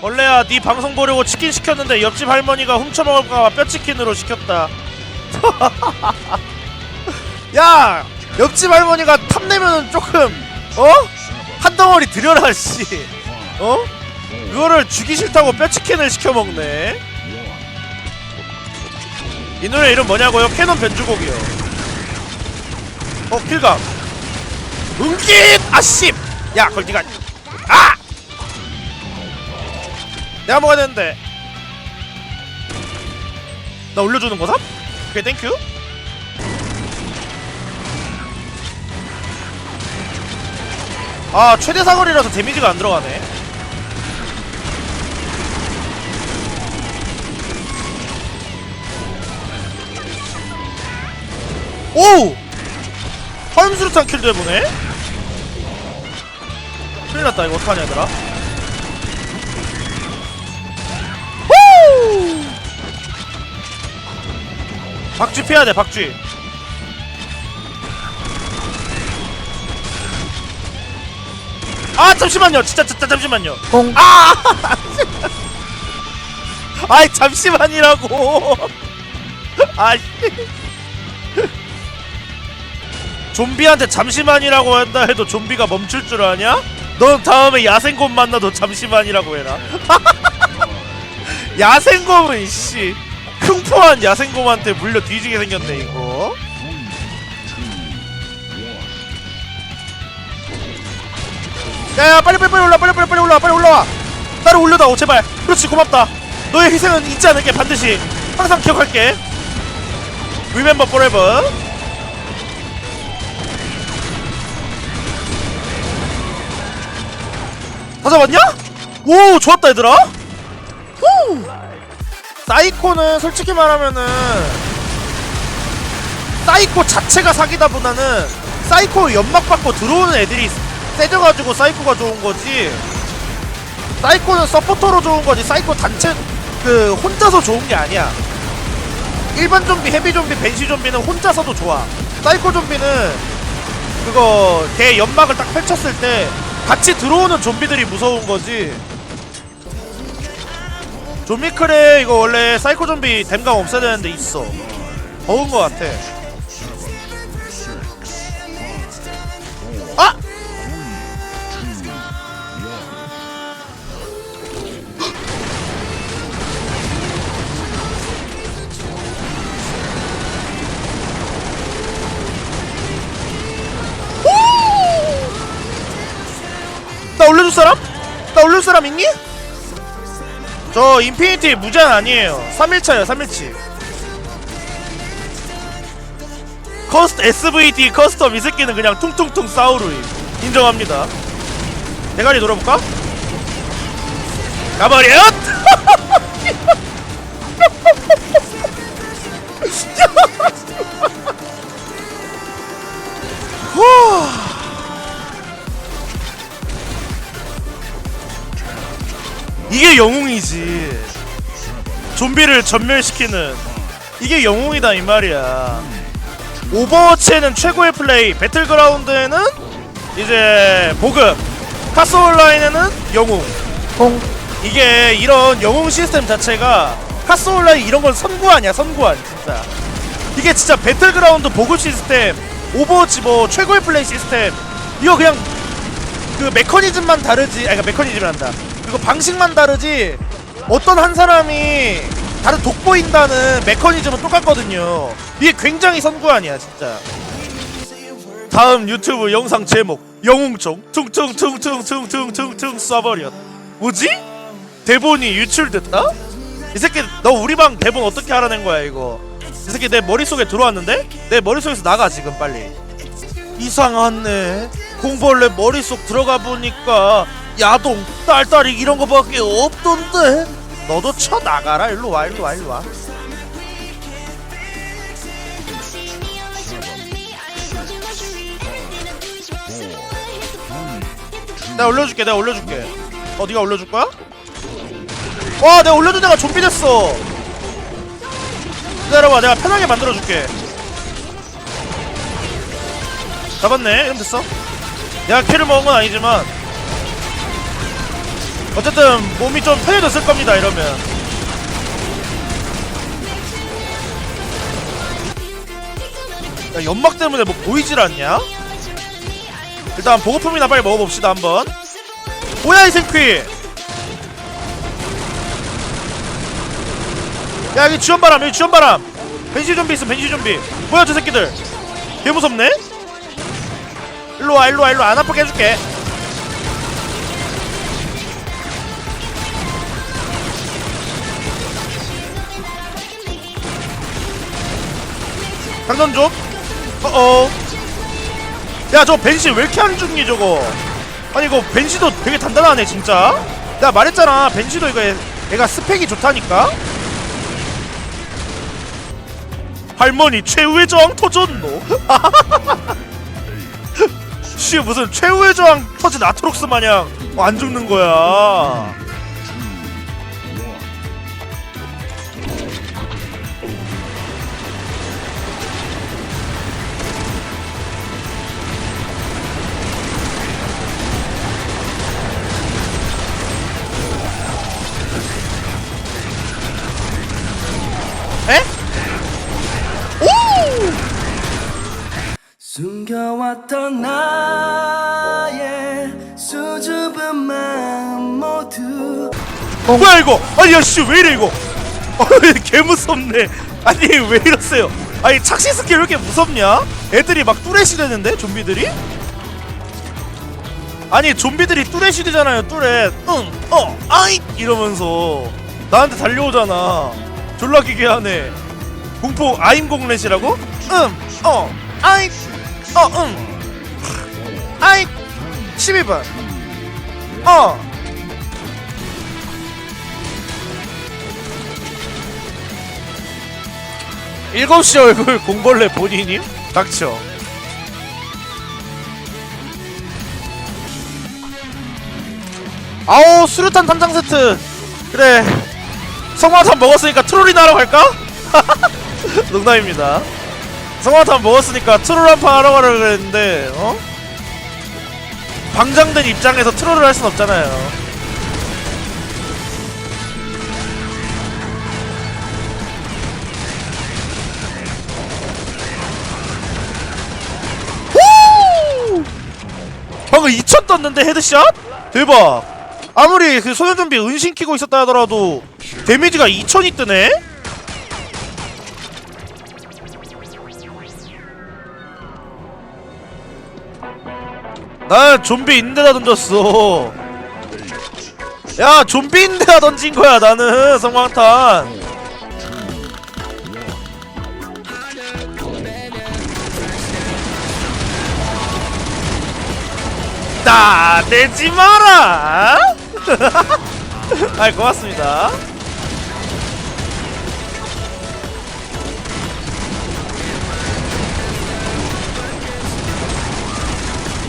원래야 네 방송 보려고 치킨 시켰는데 옆집 할머니가 훔쳐먹을까봐 뼈치킨으로 시켰다. 야 옆집 할머니가 탐내면은 조금 어? 한 덩어리 들여라 씨. 어? 그거를 주기 싫다고 뼈치킨을 시켜먹네. 이 노래 이름 뭐냐고요? 캐논 변주곡이요. 어 킬각. 은깃 아씨. 야 그걸 니가 아 내가 먹어야 되는데 나 올려주는 거삼? 오케이 땡큐 아 최대 사거리라서 데미지가 안 들어가네 오! 화염수류탄 킬도 해보네? 큰일 났다 이거 어떡하냐 얘들아 박쥐 피해야 돼 박쥐. 아 잠시만요. 진짜 진짜 잠시만요. 공. 아 아이 잠시만이라고. 아씨 좀비한테 잠시만이라고 한다 해도 좀비가 멈출 줄 아냐? 넌 다음에 야생곰 만나도 잠시만이라고 해라. 야생곰은 씨 흉포한 야생곰한테 물려 뒤지게 생겼네 이거. 야야 빨리 빨리 빨리 올라 빨리 빨리 빨리 올라 빨리 올라와. 나를 올려다오 제발. 그렇지 고맙다. 너의 희생은 잊지 않을게 반드시. 항상 기억할게. Remember forever. 다 잡았냐? 오 좋았다 얘들아. 후 사이코는 솔직히 말하면은 사이코 자체가 사기다보다는 사이코 연막 받고 들어오는 애들이 세져가지고 사이코가 좋은 거지. 사이코는 서포터로 좋은 거지. 사이코 단체 그 혼자서 좋은 게 아니야. 일반 좀비 헤비 좀비 벤시 좀비는 혼자서도 좋아. 사이코 좀비는 그거 대 연막을 딱 펼쳤을 때 같이 들어오는 좀비들이 무서운 거지 좀비크레 이거 원래 사이코 좀비 댐감 없애야 되는데 있어 버은 거 같아 아! 나 올려줄 사람? 나 올려줄 사람 있니? 저 인피니티 무제한 아니에요 3일차요 3일치 커스트 SVT 커스텀 이 새끼는 그냥 퉁퉁퉁 싸우루임 인정합니다 대가리 노려볼까? 가버려! 이게 영웅이지. 좀비를 전멸시키는 이게 영웅이다 이 말이야. 오버워치에는 최고의 플레이 배틀그라운드에는 이제 보급 카스 온라인에는 영웅. 공. 이게 이런 영웅 시스템 자체가 카스 온라인 이런 건 선구안이야 선구안 진짜. 이게 진짜 배틀그라운드 보급 시스템 오버워치 뭐 최고의 플레이 시스템. 이거 그냥 그 메커니즘만 다르지 아니 그러니까 메커니즘이란다 그거 방식만 다르지 어떤 한 사람이 다른 돋보인다는 메커니즘은 똑같거든요. 이게 굉장히 선구안이야 진짜. 다음 유튜브 영상 제목 영웅총 퉁퉁퉁퉁퉁퉁퉁퉁 쏴버렸 뭐지? 대본이 유출됐다? 이 새끼 너 우리 방 대본 어떻게 알아낸 거야 이거? 이 새끼 내 머릿속에 들어왔는데? 내 머릿속에서 나가 지금 빨리. 이상하네. 공벌레 머릿속 들어가 보니까 야동 딸딸이 이런 거밖에 없던데. 너도 쳐 나가라. 일로 와 일로 와 일로 와. 내가 올려줄게 내가 올려줄게. 어 니가 올려줄 거야? 와 내가 올려준 애가 좀비 됐어. 기다려봐 내가 편하게 만들어줄게. 잡았네. 이러면 됐어? 내가 키를 먹은 건 아니지만 어쨌든 몸이 좀 편해졌을 겁니다 이러면. 야 연막 때문에 뭐 보이질 않냐? 일단 보급품이나 빨리 먹어봅시다 한번. 뭐야 이 생퀴 야 여기 지원바람 여기 지원바람! 벤시 좀비 있음 벤시 좀비. 뭐야 저 새끼들. 개 무섭네? 일로와 일로와 일로와. 안 아프게 해줄게 장전 좀. 어어. 야 저 벤시 왜 이렇게 안 죽니 저거? 아니 이거 벤시도 되게 단단하네 진짜. 내가 말했잖아. 벤시도 이거 얘가 스펙이 좋다니까. 할머니 최후의 저항 터졌노? 씨 무슨 최후의 저항 터진 아트록스 마냥 어, 안 죽는 거야 뭐야 이거? 아니 야씨 왜 이래 이거? 어, 개 무섭네. 아니 왜 이러세요? 아니 착시 스킬 왜 이렇게 무섭냐? 애들이 막 뚜레시 되는데 좀비들이? 아니 좀비들이 뚜레시 되잖아요 뚜레. 응, 어, 아이 이러면서 나한테 달려오잖아. 졸라 기게 하네. 공포 아임 공렛이라고? 응, 어, 아이, 어, 응, 아이, 12번, 어. 일곱 시 얼굴 공벌레 본인임? 닥쳐. 아오 수류탄 탄장 세트. 그래. 성화탄 먹었으니까 트롤이나 하러 갈까? 농담입니다. 성화탄 먹었으니까 트롤 한 판 하러 가려 그랬는데 어? 방장된 입장에서 트롤을 할 순 없잖아요. 방금 2000 떴는데 헤드샷? 대박 아무리 그 소년좀비 은신 키고 있었다 하더라도 데미지가 2000이 뜨네? 난 좀비 있는데다 던졌어 야 좀비 있는데다 던진 거야 나는 성광탄 나대지 마라. 아 고맙습니다.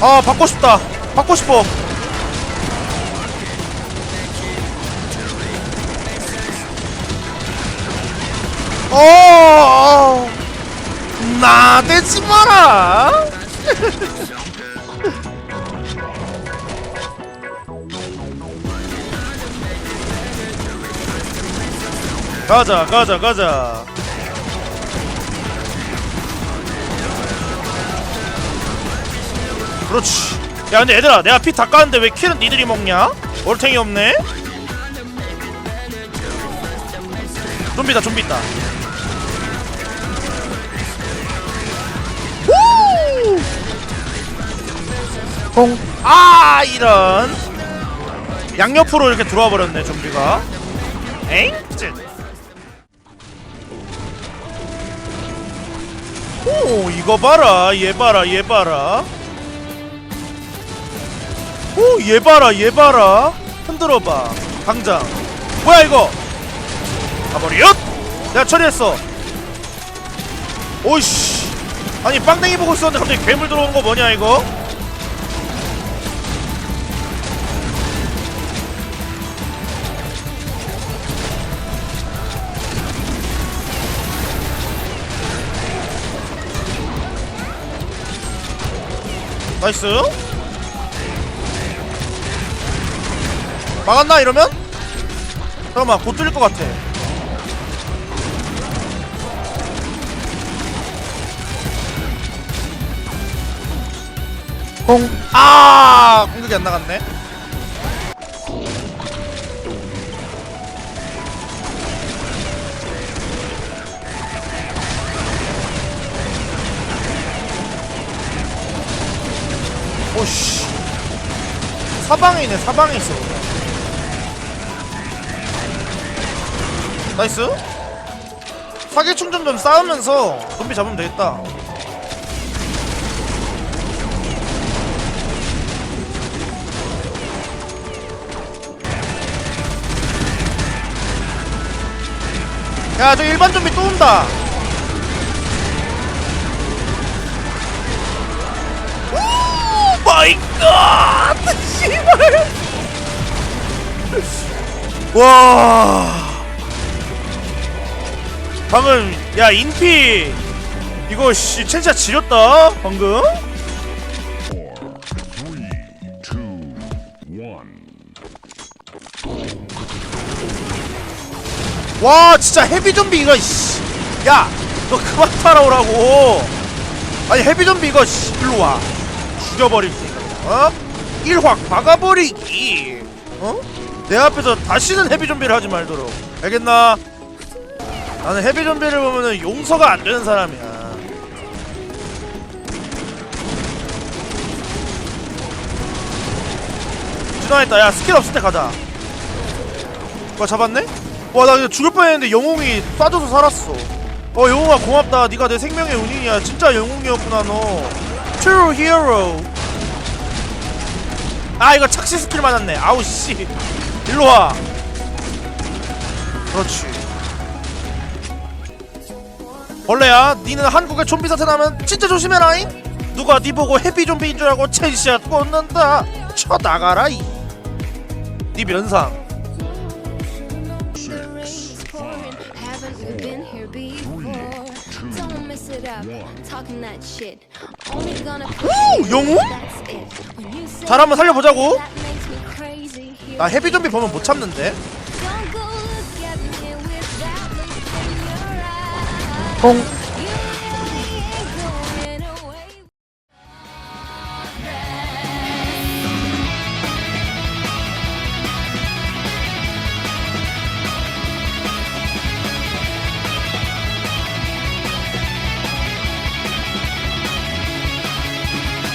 아 받고 싶다. 받고 싶어. 어, 나대지 마라. 가자 가자 가자. 그렇지. 야 근데 얘들아 내가 피 다 까는데 왜 킬은 니들이 먹냐? 얼탱이 없네? 좀비다 좀비 있다 공. 아 이런. 양옆으로 이렇게 들어와 버렸네 좀비가. 에 오 이거 봐라. 얘 봐라 얘 봐라. 오얘 봐라 얘 봐라. 흔들어봐. 당장. 뭐야 이거? 가버리엇 내가 처리했어. 오이씨. 아니 빵댕이 보고 있었는데 갑자기 괴물 들어온 거 뭐냐 이거 나이스 막았나 이러면? 잠깐만 곧 뚫릴 것 같아 공. 아 공격이 안 나갔네 오씨. 사방에 있네 사방에 있어. 나이스. 사기 충전 좀 쌓으면서 좀비 잡으면 되겠다. 야 저 일반 좀비 또 온다 마이 갓 씨발 와 방금 야 인피 이거 씨 진짜 지렸다 방금. 와 진짜 헤비 좀비 이거 씨. 야, 너 그만 따라오라고. 아니 헤비 좀비 이거 씨, 일로 와. 죽여버릴 테니까. 어? 일확 박아버리기. 어? 내 앞에서 다시는 헤비 좀비를 하지 말도록. 알겠나? 나는 헤비 좀비를 보면은 용서가 안 되는 사람이야. 지나했다. 야 스킬 없을 때 가자. 와 잡았네? 와나 이거 죽을 뻔했는데 영웅이 쏴줘서 살았어 어 영웅아 고맙다 네가 내 생명의 은인이야 진짜 영웅이었구나 너 True hero 아 이거 착시 스킬 맞았네 아우 씨 일로와 그렇지 벌레야 니는 한국에 좀비 사태 나면 진짜 조심해라잉 누가 니 보고 해피 좀비인 줄 알고 첸샷 꽂는다 쳐 나가라 이 니 면상 오. 영웅? 잘 한번 살려보자고 나 헤비 좀비 보면 못 참는데 Don't